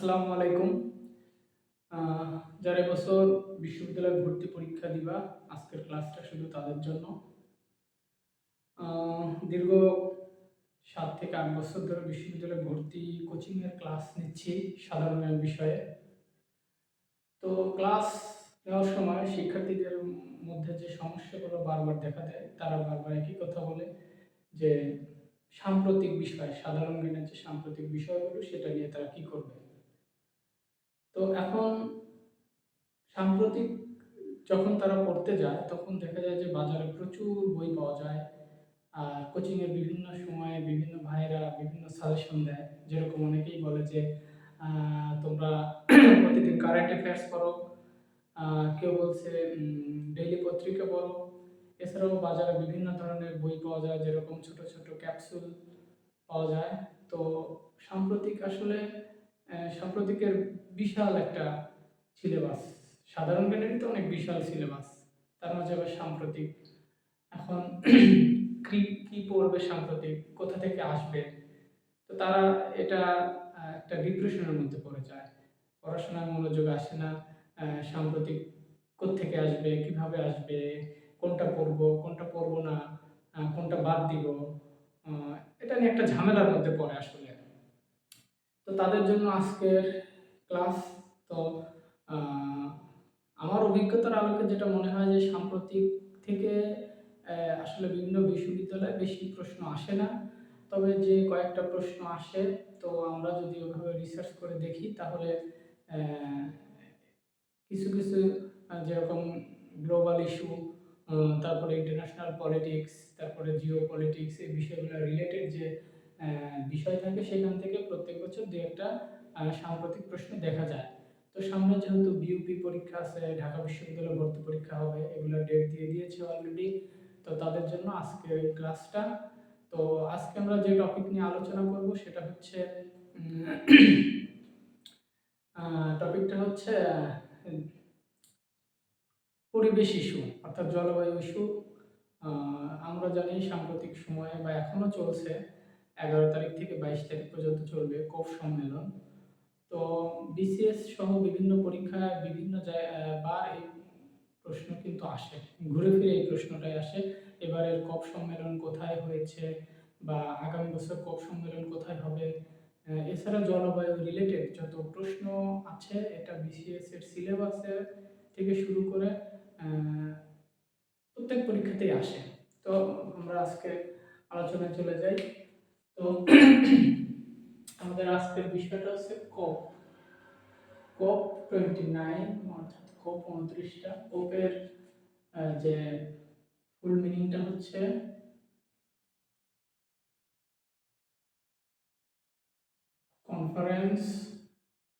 আসসালামু আলাইকুম। যারা এবছর বিশ্ববিদ্যালয়ে ভর্তি পরীক্ষা দিবা, আজকের ক্লাসটা শুধু তাদের জন্য। দীর্ঘ সাত থেকে আট বছর ধরে বিশ্ববিদ্যালয়ে ভর্তি কোচিংয়ের ক্লাস নিচ্ছি সাধারণের বিষয়ে। তো ক্লাস নেওয়ার সময় শিক্ষার্থীদের মধ্যে যে সমস্যাগুলো বারবার দেখা দেয়, তারা বারবার একই কথা বলে যে সাম্প্রতিক বিষয়, সাধারণ জ্ঞানের যে সাম্প্রতিক বিষয়গুলো, সেটা নিয়ে তারা কি করবে? তো এখন সাম্প্রতিক যখন তারা পড়তে যায় তখন দেখা যায় যে বাজারে প্রচুর বই পাওয়া যায় আর কোচিংয়ের বিভিন্ন সময়ে বিভিন্ন ভাইয়েরা বিভিন্ন সাজেশন দেয়। যেরকম অনেকেই বলে যে তোমরা প্রতিদিন কারেন্ট অ্যাফেয়ার্স আহ, কেউ বলছে ডেইলি পত্রিকা পড়ো। এছাড়াও বাজারে বিভিন্ন ধরনের বই পাওয়া যায় যেরকম ছোট ছোট ক্যাপসুল পাওয়া যায়। তো সাম্প্রতিক আসলে সাম্প্রতিকের বিশাল একটা সিলেবাস। সাধারণ জ্ঞানেরই তো অনেক বিশাল সিলেবাস। তার মাঝে আবার সাম্প্রতিক। এখন কি কি পড়বে সাম্প্রতিক? কোথা থেকে আসবে? তো তারা এটা একটা ডিপ্রেশনের মধ্যে পড়ে যায়। পড়াশোনার মনোযোগ আসে না। সাম্প্রতিক কোত্থেকে আসবে? কীভাবে আসবে? কোনটা পড়ব? কোনটা পড়ব না? কোনটা বাদ দিব? এটা নিয়ে একটা ঝামেলার মধ্যে পড়ে আসলে। তো তাদের জন্য আজকের ক্লাস, তো আমার অভিজ্ঞতার আলোকে যেটা মনে হয় যে সাম্প্রতিক থেকে আসলে বিভিন্ন বিশ্ববিদ্যালয়ে বেশি প্রশ্ন আসে না। তবে যে কয়েকটা প্রশ্ন আসে, তো আমরা যদি ওইভাবে রিসার্চ করে দেখি, তাহলে কিছু কিছু যেরকম গ্লোবাল ইস্যু তারপরে ইন্টারন্যাশনাল পলিটিক্স তারপরে জিও পলিটিক্স এই বিষয়গুলো রিলেটেড যে বিষয় থাকে সেখান থেকে প্রত্যেক বছর দু একটা সাম্প্রতিক প্রশ্ন দেখা যায়। তো সামনে যেহেতু বিউপি পরীক্ষা আছে, ঢাকা বিশ্ববিদ্যালয়ে ভর্তি পরীক্ষা হবে, এগুলো ডেট দিয়ে দিয়েছে অলরেডি তো তাদের জন্য আজকে ক্লাসটা তো আজকে আমরা যে টপিক নিয়ে আলোচনা করব সেটা হচ্ছে টপিকটা হচ্ছে, পরিবেশ ইস্যু অর্থাৎ জলবায়ু ইস্যু আমরা জানি সাম্প্রতিক সময়ে বা এখনও চলছে এগারো তারিখ থেকে বাইশ তারিখ পর্যন্ত চলবে কোপ সম্মেলন। তো বিসিএস সহ বিভিন্ন পরীক্ষায় বিভিন্ন বার এই প্রশ্ন কিন্তু আসে। ঘুরে ফিরে এই প্রশ্নটাই আসে। এবারের কপ সম্মেলন কোথায় হয়েছে বা আগামী বছর কপ সম্মেলন কোথায় হবে? এছাড়া জলবায়ু রিলেটেড যত প্রশ্ন আছে, এটা বিসিএস এর সিলেবাসে থেকে শুরু করে প্রত্যেক পরীক্ষাতেই আসে। তো আমরা আজকে আলোচনায় চলে যাই। তো আমাদের আজকের বিষয়টা হচ্ছে কপ। কপ টোয়েন্টি নাইন, অর্থাৎ কপ উনত্রিশটা। কোপের যে ফুল মিনিংটা হচ্ছে কনফারেন্স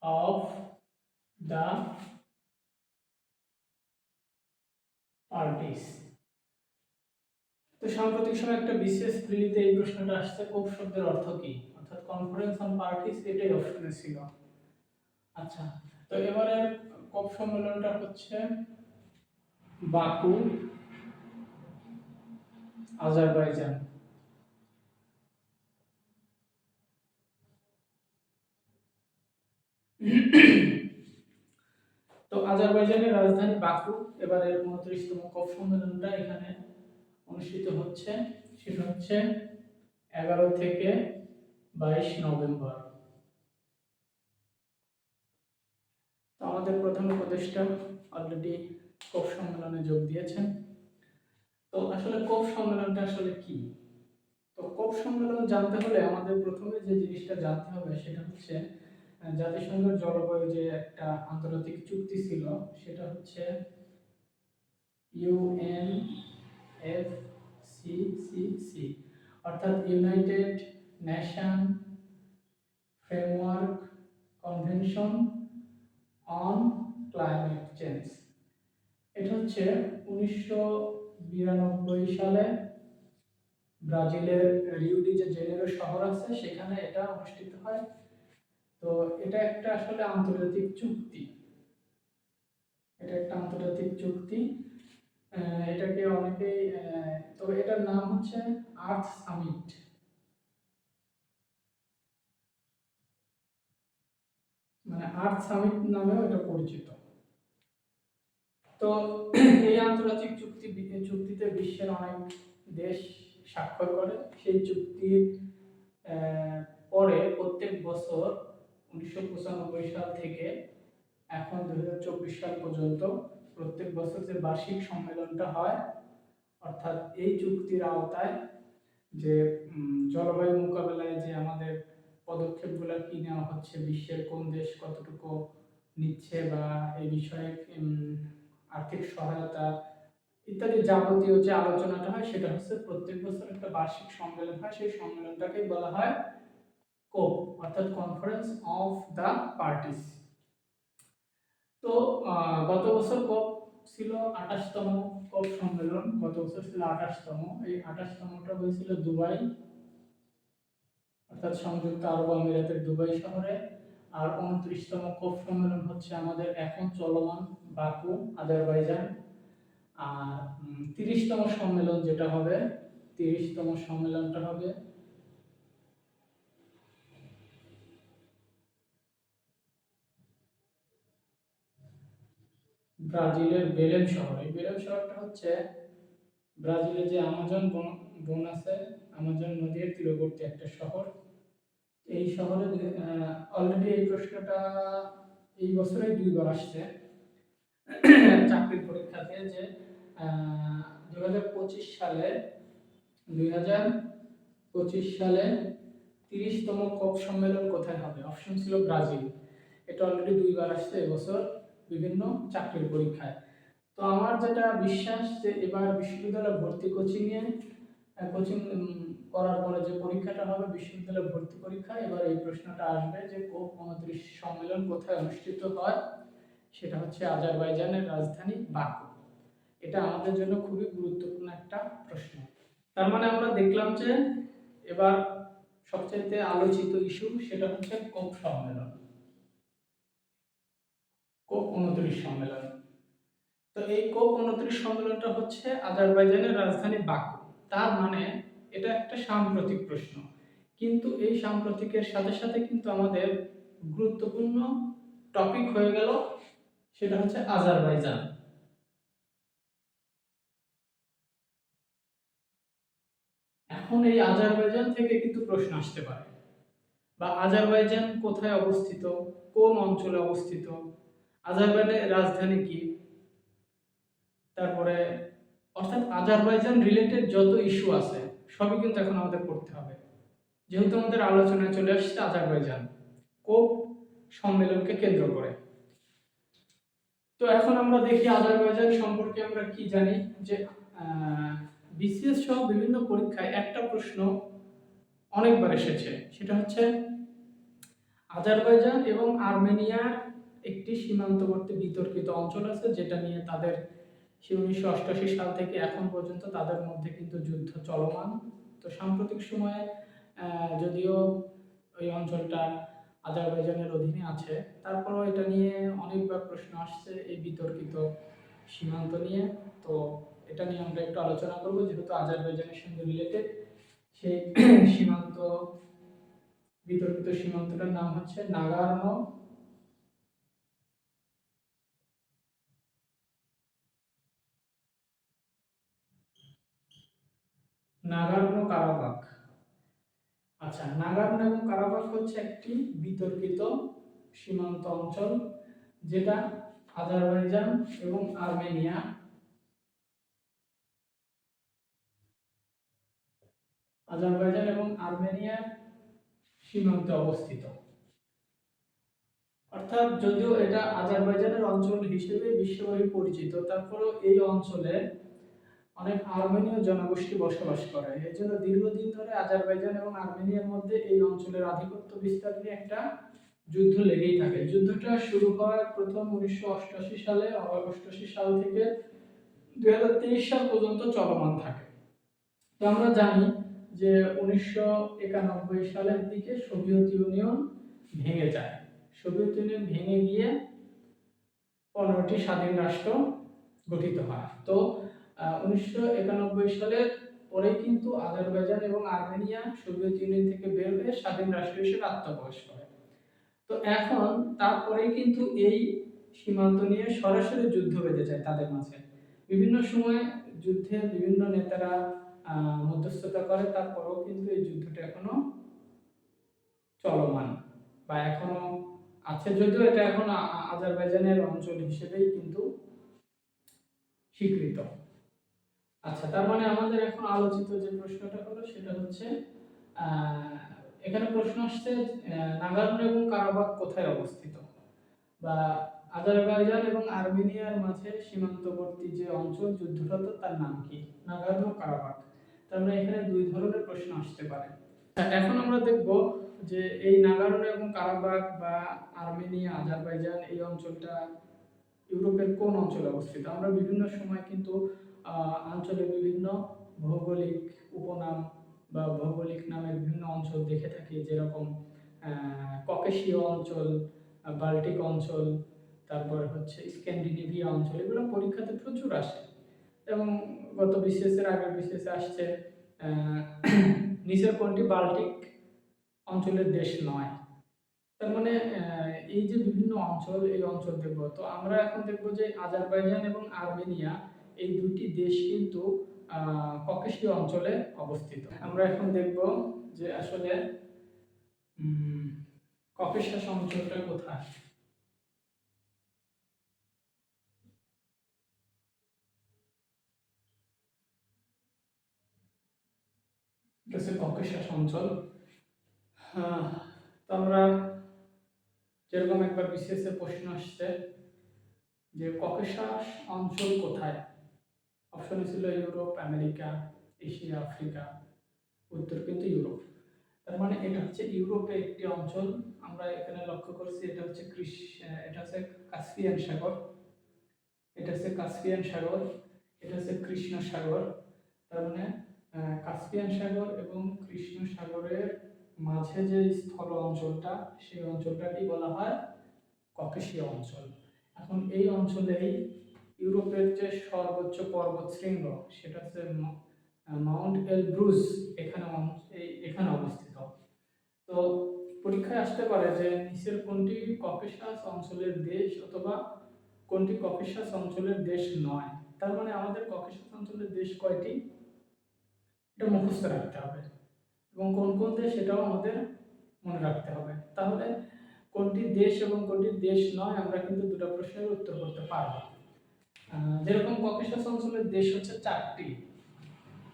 অফ দ্য তো সাম্প্রতিক সময় একটা বিশেষ প্রিলিতে এই প্রশ্নটা আসছে কোপ শব্দের অর্থ কি? অর্থাৎ কনফারেন্স অন পার্টিস এটাই অপশনে ছিল। আচ্ছা তো এবারে কপ সম্মেলনটা হচ্ছে বাকু, আজারবাইজান। তো আজারবাইজানের রাজধানী বাকু, এবারের উনত্রিশতম কপ সম্মেলনটা এখানে অনুষ্ঠিত হচ্ছে, সেটা হচ্ছে এগারো থেকে বাইশ নভেম্বর। আমাদের প্রধান উপদেষ্টা অলরেডি কোপ সম্মেলনে যোগ দিয়েছেন। তো আসলে কোপ সম্মেলনটা আসলে কি? তো কোপ সম্মেলন জানতে হলে আমাদের প্রথমে যে জিনিসটা জানতে হবে সেটা হচ্ছে জাতিসংঘের জলবায়ু যে একটা আন্তর্জাতিক চুক্তি ছিল, সেটা হচ্ছে UN F C C C অর্থাৎ united nation framework convention on climate change এটা হচ্ছে উনিশশো বিরানব্বই সালে ব্রাজিলের রিউডি যে জেনেরো শহর আছে, সেখানে এটা অনুষ্ঠিত হয়। তো এটা একটা আসলে আন্তর্জাতিক চুক্তি। এটা একটা আন্তর্জাতিক চুক্তি। এটাকে অনেকেই তবে এটার নাম হচ্ছে আর্থ সামিট। মানে আর্থ সামিট নামেও এটা পরিচিত। তো এই আন্তর্জাতিক চুক্তি, চুক্তিতে বিশ্বের অনেক দেশ স্বাক্ষর করে। সেই চুক্তির পরে প্রত্যেক বছর উনিশশো পঁচানব্বই সাল থেকে এখন দুই হাজার চব্বিশ সাল পর্যন্ত প্রত্যেক বছর যে বার্ষিক সম্মেলনটা হয়, অর্থাৎ এই চুক্তির আওতায় যে জলবায়ু মোকাবেলায় যে আমাদের পদক্ষেপগুলো কি নেওয়া হচ্ছে, বিশ্বের কোন দেশ কতটুকু নিচ্ছে বা এই বিষয়ে আর্থিক সহায়তা ইত্যাদি যাবতীয় যে আলোচনাটা হয়, সেটা হচ্ছে প্রত্যেক বছর একটা বার্ষিক সম্মেলন হয়। সেই সম্মেলনটাকেই বলা হয় কোপ অর্থাৎ কনফারেন্স অফ দ্য পার্টিস তো গত বছর কোপ ছিল আঠাশতম কোপ সম্মেলন, গত বছর ছিল আঠাশতম। এই আঠাশতমটা হয়েছিল দুবাই, অর্থাৎ সংযুক্ত আরব আমিরাতের দুবাই শহরে। আর উনত্রিশতম কোপ সম্মেলন হচ্ছে আমাদের এখন চলমান বাকু, আজারবাইজান। আর তিরিশতম সম্মেলন যেটা হবে, তিরিশতম সম্মেলনটা হবে ব্রাজিলের বেলেম শহর। এই বেলেম শহরটা হচ্ছে ব্রাজিলের যে আমাজন বন বন আছে, আমাজন নদীর তীরবর্তী একটা শহর। এই শহরে অলরেডি এই প্রশ্নটা এই বছরে দুইবার আসছে। চাকরির পরীক্ষাতে যে দুই হাজার পঁচিশ সালে দুই হাজার পঁচিশ সালে তিরিশতম কপ সম্মেলন কোথায় হবে? অপশন ছিল ব্রাজিল। এটা অলরেডি দুইবার আসছে এবছর। বিভিন্ন চাকরির পরীক্ষায়। তো আমার যেটা বিশ্বাস যে এবার বিশ্ববিদ্যালয়ে ভর্তি কোচিংয়ে কোচিং করার পরে যে পরীক্ষাটা হবে, বিশ্ববিদ্যালয় ভর্তি পরীক্ষা এবার এই প্রশ্নটা আসবে যে কোপ উনত্রিশ সম্মেলন কোথায় অনুষ্ঠিত হয়? সেটা হচ্ছে আজারবাইজানের রাজধানী বাকু। এটা আমাদের জন্য খুবই গুরুত্বপূর্ণ একটা প্রশ্ন। তার মানে আমরা দেখলাম যে এবার সবচেয়ে আলোচিত ইস্যু সেটা হচ্ছে কোপ সম্মেলন। কোপ উনত্রিশ সম্মেলন। তো এই কোপ উনত্রিশ সম্মেলনটা হচ্ছে আজারবাইজানের রাজধানী বাকু। তার মানে এটা একটা সাম্প্রতিক প্রশ্ন। কিন্তু এই সাম্প্রতিকের সাথে সাথে কিন্তু আমাদের গুরুত্বপূর্ণ টপিক হয়ে গেল, সেটা হচ্ছে আজারবাইজান। এখন এই আজারবাইজান থেকে কিন্তু প্রশ্ন আসতে পারে। বা আজারবাইজান কোথায় অবস্থিত? কোন অঞ্চলে অবস্থিত? আজারবাইজানের রাজধানী কি তারপরে, অর্থাৎ আজারবাইজান রিলেটেড যত ইস্যু আছে, সবই কিন্তু এখন আমাদের পড়তে হবে। যেহেতু আমাদের আলোচনায় চলে আসছে আজারবাইজান, কোপ সম্মেলনকে কেন্দ্র করে। তো এখন আমরা দেখি আজারবাইজান সম্পর্কে আমরা কি জানি, যে বিসিএস সহ বিভিন্ন পরীক্ষায় একটা প্রশ্ন অনেকবার এসেছে। সেটা হচ্ছে, আজারবাইজান এবং আর্মেনিয়ার একটি সীমান্তবর্তী বিতর্কিত অঞ্চল আছে, যেটা নিয়ে তাদের উনিশশো সাল থেকে এখন পর্যন্ত তাদের মধ্যে কিন্তু যুদ্ধ চলমান। তো সাম্প্রতিক সময়ে যদিও ওই অঞ্চলটা আজারবাইজানের অধীনে আছে, তারপরেও এটা নিয়ে অনেকবার প্রশ্ন আসছে এই বিতর্কিত সীমান্ত নিয়ে। তো এটা নিয়ে আমরা একটু আলোচনা করব, যেহেতু আজারবাইজানের সঙ্গে রিলেটেড সেই সীমান্ত, বিতর্কিত সীমান্তটার নাম হচ্ছে নাগার্নো নাগার্নো কারাবাক আচ্ছা নাগার্নো এবং কারাবাক হচ্ছে একটি বিতর্কিত সীমান্ত অঞ্চল যেটা আজারবাইজান এবং আর্মেনিয়া আজারবাইজান এবং আর্মেনিয়ার সীমান্তে অবস্থিত। অর্থাৎ যদিও এটা আজারবাইজানের অঞ্চল হিসেবে বিশ্বব্যাপী পরিচিত, তারপরেও এই অঞ্চলে অনেক আর্মেনীয় জনগোষ্ঠী বসবাস করে। এই জন্য দীর্ঘদিন ধরে আজারবাইজান এবং আর্মেনিয়ার মধ্যে এই অঞ্চলের আধিপত্য বিস্তার নিয়ে একটা যুদ্ধ লেগেই থাকে। যুদ্ধটা শুরু হয় প্রথম উনিশশো অষ্টআশি সালে, অষ্টআশি সাল থেকে দুই সাল পর্যন্ত চলমান থাকে। তো আমরা জানি যে উনিশশো একানব্বই সালের দিকে সোভিয়েত ইউনিয়ন ভেঙে যায়। সোভিয়েত ইউনিয়ন ভেঙে গিয়ে পনেরোটি স্বাধীন রাষ্ট্র গঠিত হয়। তো উনিশশো একানব্বই সালের পরে কিন্তু আজারবাইজান এবং আর্মেনিয়া সোভিয়েত ইউনিয়ন থেকে বের হয়ে স্বাধীন রাষ্ট্র হিসেবে আত্মপ্রকাশ করে। তো এখন তারপরে কিন্তু এই সীমান্ত নিয়ে সরাসরি যুদ্ধ বেঁধে যায় তাদের মাঝে। বিভিন্ন সময় যুদ্ধে বিভিন্ন নেতারা মধ্যস্থতা করে, তারপরেও কিন্তু এই যুদ্ধটা এখনও চলমান বা এখনও আছে। যদিও এটা এখন আজারবাইজানের অঞ্চল হিসেবেই কিন্তু স্বীকৃত। আচ্ছা তার মানে আমাদের এখন আলোচিত যে প্রশ্নটা হলো সেটা হচ্ছে এখানে প্রশ্ন আসছে আহ, এবং কারাবাখ কোথায় অবস্থিত? বা আজারবাইজান এবং আর্মেনিয়ার মাঝে সীমান্তবর্তী যে অঞ্চল যুদ্ধরত তার নাম কি? নাগার্নো কারাবাখ তার মানে এখানে দুই ধরনের প্রশ্ন আসতে পারে। এখন আমরা দেখব যে এই নাগার্নো এবং কারাবাগ বা আর্মেনিয়া আজারবাইজান এই অঞ্চলটা ইউরোপের কোন অঞ্চলে অবস্থিত? আমরা বিভিন্ন সময় কিন্তু আহ, আঞ্চলে বিভিন্ন ভৌগোলিক উপনাম বা ভৌগোলিক নামের বিভিন্ন অঞ্চল দেখে থাকি যেরকম ককেশীয় অঞ্চল বাল্টিক অঞ্চল তারপর হচ্ছে স্ক্যান্ডিনেভিয়া অঞ্চল এগুলো পরীক্ষাতে প্রচুর আসে। এবং গত এর আগের বিসিএস আসছে নিচের কোনটি? বাল্টিক অঞ্চলের দেশ নয়। তার মানে এই যে বিভিন্ন অঞ্চল এই অঞ্চল দেখব। তো আমরা এখন দেখব যে আজারবাইজান এবং আর্মেনিয়া এই দুটি দেশ কিন্তু ককেশীয় অঞ্চলে অবস্থিত। আমরা এখন দেখব যে আসলে উম, ককেশাস অঞ্চলটা কোথায়। হচ্ছে অঞ্চল। আহ, তো আমরা যেরকম একবার বিসিএস প্রশ্ন আসছে যে ককেশাস অঞ্চল কোথায়? অপশন ছিল ইউরোপ আমেরিকা এশিয়া আফ্রিকা উত্তর কিন্তু ইউরোপ তার মানে এটা হচ্ছে ইউরোপে একটি অঞ্চল। আমরা এখানে লক্ষ্য করছি এটা হচ্ছে এটা হচ্ছে কাস্পিয়ান সাগর। এটা হচ্ছে কাস্পিয়ান সাগর, এটা হচ্ছে কৃষ্ণ সাগর। তার মানে কাস্পিয়ান সাগর এবং কৃষ্ণ সাগরের মাঝে যে স্থল অঞ্চলটা, সেই অঞ্চলটাকেই বলা হয় ককেশীয় অঞ্চল। এখন এই অঞ্চলেই ইউরোপের যে সর্বোচ্চ পর্বত শৃঙ্গ, সেটা হচ্ছে মাউন্ট এলব্রুজ, এখানে এখানে অবস্থিত। তো পরীক্ষায় আসতে পারে যে নিচের কোনটি ককেশাস অঞ্চলের দেশ অথবা কোনটি ককেশাস অঞ্চলের দেশ নয়। তার মানে আমাদের ককেশাস অঞ্চলের দেশ কয়টি? এটা মুখস্থ রাখতে হবে। এবং কোন কোন দেশ সেটাও আমাদের মনে রাখতে হবে। তাহলে কোনটি দেশ এবং কোনটি দেশ নয়, আমরা কিন্তু দুটো প্রশ্নের উত্তর করতে পারব। যেরকম ককেশাস অঞ্চলের দেশ হচ্ছে চারটি।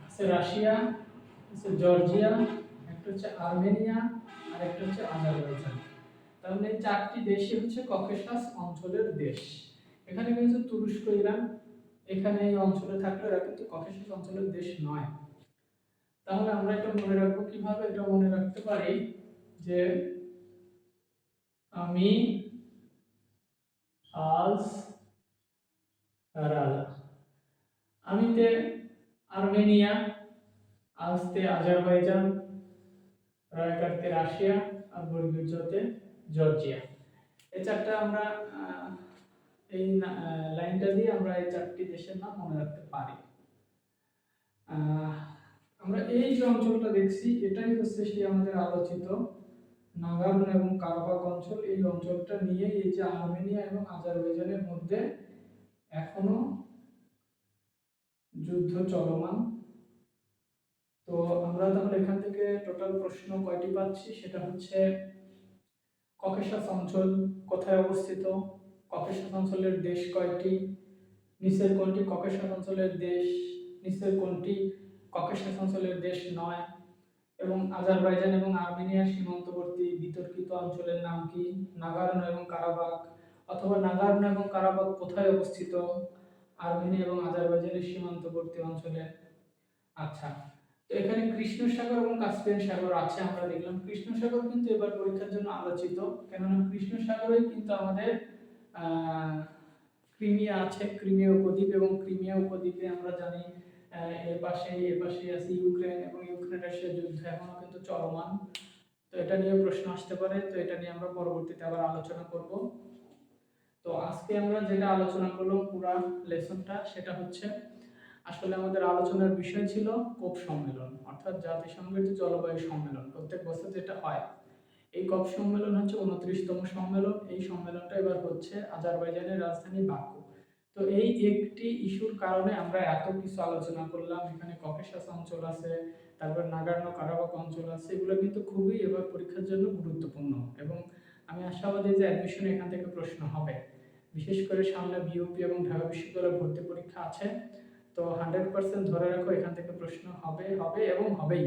আছে রাশিয়া, আছে জর্জিয়া, একটা হচ্ছে আর্মেনিয়া, আর একটা হচ্ছে আজারবাইজান। তার মানে চারটি দেশই হচ্ছে ককেশাস অঞ্চলের দেশ। এখানে কিন্তু তুরস্ক, ইরান, এখানে এই অঞ্চলে থাকলে এরা কিন্তু ককেশাস অঞ্চলের দেশ নয়। তাহলে আমরা এটা মনে রাখব কীভাবে এটা মনে রাখতে পারি? যে আমি আজ রাজা আমিতে আর্মেনিয়া আজতে আজারবাইজান, রয়কারতে রাশিয়া, আর বর্গীয়তে জর্জিয়া। এই চারটা আমরা এই লাইনটা দিয়ে আমরা এই চারটি দেশের নাম মনে রাখতে পারি। আমরা এই যে অঞ্চলটা দেখছি, এটাই হচ্ছে সেই আমাদের আলোচিত নাগার্নো এবং কারাবাক অঞ্চল। এই অঞ্চলটা নিয়ে এই যে আর্মেনিয়া এবং আজারবাইজানের মধ্যে এখনও যুদ্ধ চলমান। তো আমরা তাহলে এখান থেকে টোটাল প্রশ্ন কয়টি পাচ্ছি? সেটা হচ্ছে, ককেশাস অঞ্চল কোথায় অবস্থিত? ককেশাস অঞ্চলের দেশ কয়টি? নিচের কোনটি ককেশাস অঞ্চলের দেশ? নিচের কোনটি ককেশাস অঞ্চলের দেশ নয়? এবং আজারবাইজান এবং আর্মেনিয়ার সীমান্তবর্তী বিতর্কিত অঞ্চলের নাম কি? নাগার্নো এবং কারাবাক অথবা নাগার্নো এবং কারাবাক কোথায় অবস্থিত? আর্মেনিয়া এবং আজারবাইজানের সীমান্তবর্তী অঞ্চলে। আচ্ছা তো এখানে কৃষ্ণ সাগর এবং কাস্পিয়ান সাগর আছে, আমরা দেখলাম। কৃষ্ণ সাগর কিন্তু এবার পরীক্ষার জন্য আলোচিত, কেননা কৃষ্ণ সাগরে কিন্তু আমাদের ক্রিমিয়া আছে, ক্রিমিয়া উপদ্বীপ এবং ক্রিমিয়া উপদ্বীপে আমরা জানি এর পাশে এর পাশে আছে ইউক্রেন এবং ইউক্রেন রাশিয়া যুদ্ধ এখনও কিন্তু চলমান। তো এটা নিয়ে প্রশ্ন আসতে পারে, তো এটা নিয়ে আমরা পরবর্তীতে আবার আলোচনা করব। তো আজকে আমরা যেটা আলোচনা করলাম পুরা লেসনটা, সেটা হচ্ছে আসলে আমাদের আলোচনার বিষয় ছিল কোপ সম্মেলন, অর্থাৎ জাতিসংঘের যে জলবায়ু সম্মেলন, প্রত্যেক বছর যেটা হয়। এই কপ সম্মেলন হচ্ছে উনত্রিশতম সম্মেলন, এই সম্মেলনটা এবার হচ্ছে আজারবাইজানের রাজধানী বাকু। তো এই একটি ইস্যুর কারণে আমরা এত কিছু আলোচনা করলাম, এখানে ককেশাস অঞ্চল আছে, তারপর নাগার্নো কারাবাক অঞ্চল আছে, এগুলো কিন্তু খুবই এবার পরীক্ষার জন্য গুরুত্বপূর্ণ। এবং আমি আশাবাদী যে অ্যাডমিশন এখান থেকে প্রশ্ন হবে। বিশেষ করে সামনে বিউপি এবং ঢাকা বিশ্ববিদ্যালয় ভর্তি পরীক্ষা আছে। তো হান্ড্রেড পার্সেন্ট ধরে রাখো, এখান থেকে প্রশ্ন হবে হবে এবং হবেই।